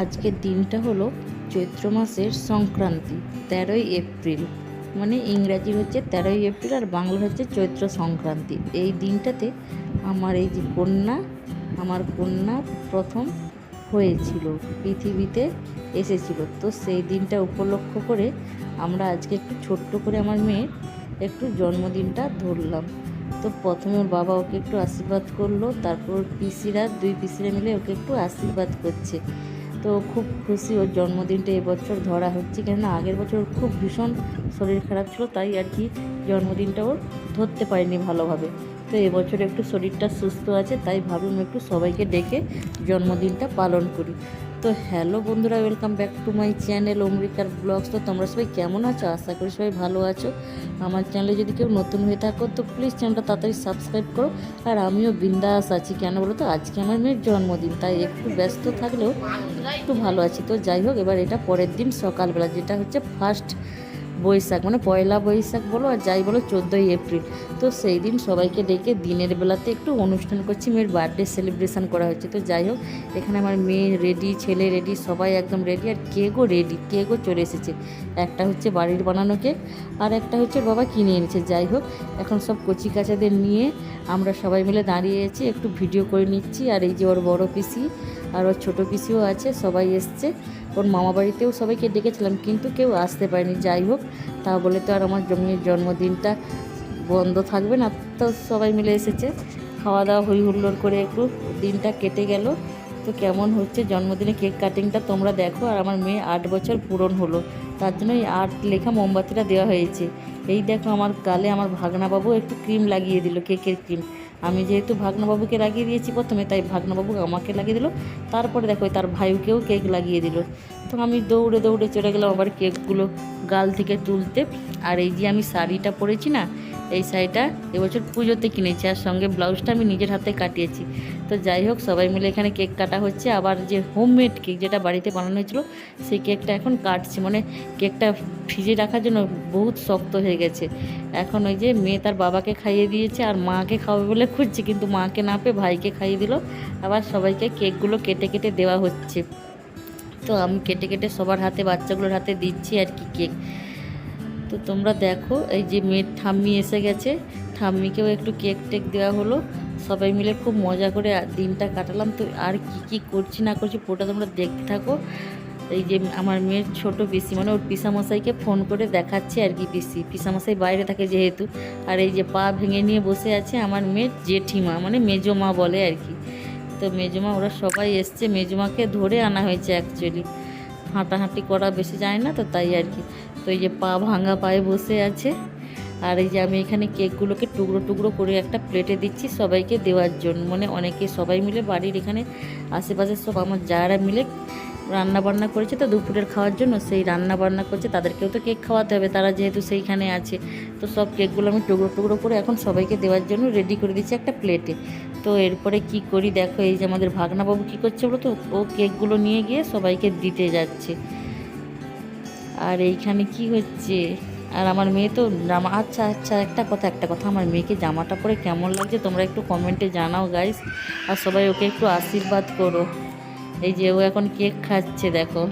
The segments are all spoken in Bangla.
আজকের দিনটা হলো চৈত্র মাসের সংক্রান্তি, তেরোই এপ্রিল। মানে ইংরাজির হচ্ছে তেরোই এপ্রিল আর বাংলা হচ্ছে চৈত্র সংক্রান্তি। এই দিনটাতে আমার এই যে কন্যা, আমার কন্যা প্রথম হয়েছিল, পৃথিবীতে এসেছিল। তো সেই দিনটা উপলক্ষ করে আমরা আজকে একটু ছোট্ট করে আমার মেয়ের একটু জন্মদিনটা ধরলাম। তো প্রথমে ওর বাবা ওকে একটু আশীর্বাদ করল, তারপর পিসিরা, দুই পিসিরা মিলে ওকে একটু আশীর্বাদ করছে। তো খুব খুশি ওর জন্মদিনটা এবছর ধরা হচ্ছে। কেননা আগের বছর খুব ভীষণ শরীর খারাপ ছিল, তাই আর কি জন্মদিনটা ওর ধরতে পারেনি ভালোভাবে। তো এবছর একটু শরীরটা সুস্থ আছে, তাই ভাবলাম একটু সবাইকে ডেকে জন্মদিনটা পালন করি। তো হ্যালো বন্ধুরা welcome back to my channel অমরিকার vlogs তো তোমরা সবাই কেমন আছো? আশা করি সবাই ভালো আছো। আমার চ্যানেলে যদি কেউ নতুন হয়ে থাকো, তো প্লিজ চ্যানেলটা তাড়াতাড়ি সাবস্ক্রাইব করো। আর আমিও বিন্দাস আছি। কেন বলো তো? আজকে আমার মেয়ের জন্মদিন, তাই একটু ব্যস্ত থাকলেও একটু ভালো আছি। তো যাই হোক, এবার এটা পরের দিন সকালবেলা, যেটা হচ্ছে ফার্স্ট বৈশাখ মানে পয়লা বৈশাখ বলো আর যাই বলো চোদ্দোই এপ্রিল। তো সেই দিন সবাইকে ডেকে দিনের বেলাতে একটু অনুষ্ঠান করছি। মেয়ের বার্থডে সেলিব্রেশন করা হচ্ছে। তো যাই হোক, এখানে আমার মেয়ে রেডি ছেলে রেডি সবাই একদম রেডি আর কেকও রেডি কেকও চলে এসেছে? একটা হচ্ছে বাড়ির বানানো কেক আর একটা হচ্ছে বাবা কিনে এনেছে। যাই হোক, এখন সব কচি কাচাদের নিয়ে আমরা সবাই মিলে দাঁড়িয়েছি একটু ভিডিও করে নিচ্ছি। আর এই যে ওর বড় পিসি আর ওর ছোটো পিসিও আছে, সবাই এসছে। ওর মামা বাড়িতেও সবাইকে ডেকেছিলাম, কিন্তু কেউ আসতে পারেনি। যাই হোক, তা বলে তো আর আমার জমির জন্মদিনটা বন্ধ থাকবে না, তো সবাই মিলে এসেছে। খাওয়া দাওয়া হই হুল্লোড় করে একটু দিনটা কেটে গেল। তো কেমন হচ্ছে জন্মদিনে কেক কাটিংটা তোমরা দেখো, আর আমার মেয়ে আট বছর পূরণ হলো। তার জন্য এই আট লেখা মোমবাতিটা দেওয়া হয়েছে। এই দেখো আমার গালে আমার ভাগনাবাবু একটু ক্রিম লাগিয়ে দিল, কেকের ক্রিম। আমি যেহেতু ভাগ্নবাবুকে লাগিয়ে দিয়েছি প্রথমে, তাই ভাগনাবাবু আমাকে লাগিয়ে দিল। তারপরে দেখো, তার ভাইকেও কেক লাগিয়ে দিল। তো আমি দৌড়ে দৌড়ে চলে গেলাম আবার কেকগুলো গাল থেকে তুলতে। আর এই যে আমি শাড়িটা পরেছি না, এই শাড়িটা এবছর পুজোতে কিনেছি আর সঙ্গে ব্লাউজটা আমি নিজের হাতে কাটিয়েছি। তো যাই হোক, সবাই মিলে এখানে কেক কাটা হচ্ছে। আবার যে হোমমেড কেক যেটা বাড়িতে বানানো হয়েছিল, সেই কেকটা এখন কাটছি। মানে কেকটা ফ্রিজে রাখার জন্য বহুত শক্ত হয়ে গেছে। এখন ওই যে মেয়ে তার বাবাকে খাইয়ে দিয়েছে আর মাকে খাওয়াবে বলে খুঁজছে, কিন্তু মাকে না পেয়ে ভাইকে খাইয়ে দিল। আবার সবাইকে কেকগুলো কেটে কেটে দেওয়া হচ্ছে। তো আমি কেটে কেটে সবার হাতে, বাচ্চাগুলোর হাতে দিচ্ছি আর কি কেক। তো তোমরা দেখো, এই যে মেয়ের ঠাম্মি এসে গেছে। ঠাম্মিকেও একটু কেক টেক দেওয়া হলো। সবাই মিলে খুব মজা করে দিনটা কাটালাম। তো আর কি কি করছি না করছি পুরোটা তোমরা দেখতে থাকো। এই যে আমার মেয়ের ছোট পিসি মানে ওর পিসামশাইকে ফোন করে দেখাচ্ছে আর কি পিসি। পিসামশাই বাইরে থাকে যেহেতু। আর এই যে পা ভেঙে নিয়ে বসে আছে আমার মেয়ের জেঠিমা মানে মেজো মা বলে আর কি। তো মেজমা, ওরা সবাই এসছে। মেজমাকে ধরে আনা হয়েছে অ্যাকচুয়ালি হাঁটাহাঁটি করা বেশি যায় না তো তাই আর কি। তো এই যে পা ভাঙা পায়ে বসে আছে। আর এই যে আমি এখানে কেকগুলোকে টুকরো টুকরো করে একটা প্লেটে দিচ্ছি সবাইকে দেওয়ার জন্য। মানে অনেকে সবাই মিলে বাড়ির এখানে আশেপাশে সব আমার যারা মিলে রান্না বান্না করেছে তো দুপুরের খাওয়ার জন্য সেই রান্না বান্না করছে। তাদেরকেও তো কেক খাওয়াতে হবে, তারা যেহেতু সেইখানে আছে। তো সব কেকগুলো আমি টুকরো টুকরো করে এখন সবাইকে দেওয়ার জন্য রেডি করে দিচ্ছি একটা প্লেটে। তো এরপরে কি করি? দেখো, এই যে আমাদের ভাগনাবাবু কী করছে বলো তো? ও কেকগুলো নিয়ে গিয়ে সবাইকে দিতে যাচ্ছে। আর এইখানে কি হচ্ছে? আর আমার মেয়ে তো জামা আচ্ছা আচ্ছা একটা কথা একটা কথা। আমার মেয়েকে জামাটা পরে কেমন লাগছে তোমরা একটু কমেন্টে জানাও গাইস আর সবাই ওকে একটু আশীর্বাদ করো। এই যে ও এখন কেক খাচ্ছে, দেখো।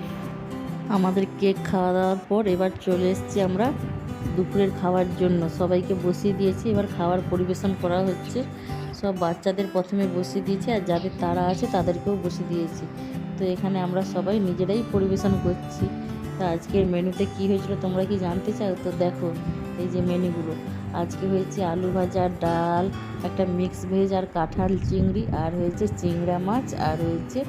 আমাদের কেক খাওয়া দাওয়ার পর এবার চলে এসেছি আমরা দুপুরের খাওয়ার জন্য সবাইকে বসিয়ে দিয়েছি। এবার খাবার পরিবেশন করা হচ্ছে। সব বাচ্চাদের প্রথমে বসিয়ে দিয়েছি আর যাদের তারা আছে তাদেরকেও বসিয়ে দিয়েছি। তো এখানে আমরা সবাই নিজেরাই পরিবেশন করছি। তা আজকের মেনুতে কি হয়েছিল তোমরা কি জানতে চাও? তো দেখো, এই যে মেনুগুলো। আজকে হয়েছে আলু ভাজা, ডাল, একটা মিক্স ভেজ আর কাঁঠাল চিংড়ি, আর হয়েছে চিংড়া মাছ, আর হয়েছে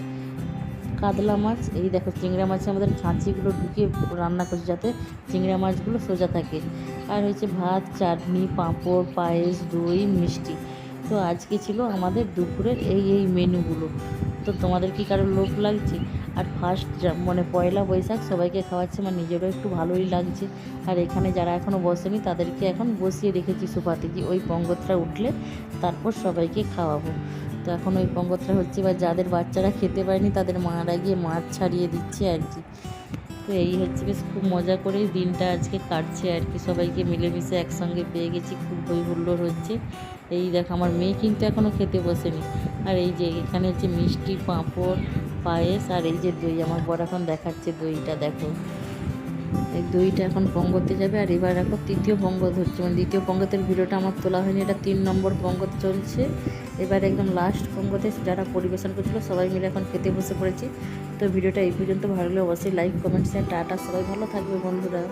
কাতলা মাছ, এই দেখো চিংড়া মাছে আমাদের ছাঁচিগুলো ঢুকিয়ে রান্না করছি যাতে চিংড়া মাছগুলো সোজা থাকে। আর হয়েছে ভাত, চাটনি, পাঁপড়, পায়েস, দই, মিষ্টি। তো আজকে ছিল আমাদের দুপুরের এই এই মেনুগুলো। তো তোমাদের কি কারও লোভ লাগছে? আর ফার্স্ট মানে পয়লা বৈশাখ সবাইকে খাওয়াচ্ছে আমার নিজেরও একটু ভালোই লাগছে। আর এখানে যারা এখনও বসেনি, তাদেরকে এখন বসিয়ে রেখেছি সোফাতে যে ওই পঙ্গতটা উঠলে তারপর সবাইকে খাওয়াবো। তো এখন ওই পঙ্গতটা হচ্ছে বা যাদের বাচ্চারা খেতে পারেনি তাদের মারা গিয়ে মাছ ছাড়িয়ে দিচ্ছে আর কি। তো এই হচ্ছে বেশ খুব মজা করেই দিনটা আজকে কাটছে আর কি, সবাইকে মিলেমিশে একসঙ্গে পেয়ে গেছি, খুব হই হুল্লোড় হচ্ছে। এই দেখ, আমার মেয়ে কিন্তু এখনও খেতে বসেনি। আর এই যে এখানে হচ্ছে মিষ্টি, পাঁপড়, পায়েস, আর এই যে দই, আমার বর এখন দেখাচ্ছে দইটা, দেখো। এই দইটা এখন পঙ্গতে যাবে, আর এবার এখন তৃতীয় পঙ্গত হচ্ছে মানে দ্বিতীয় পঙ্গতের ভিডিওটা আমার তোলা হয়নি, এটা তিন নম্বর পঙ্গত চলছে। এবার একদম লাস্ট পঙ্গতে যারা পরিবেশন করছিল, সবাই মিলে এখন খেতে বসে পড়েছি। তো ভিডিওটা এই পর্যন্ত ভালো লাগলে অবশ্যই লাইক কমেন্ট শেয়ার টাটা। সবাই ভালো থাকবে বন্ধুরা।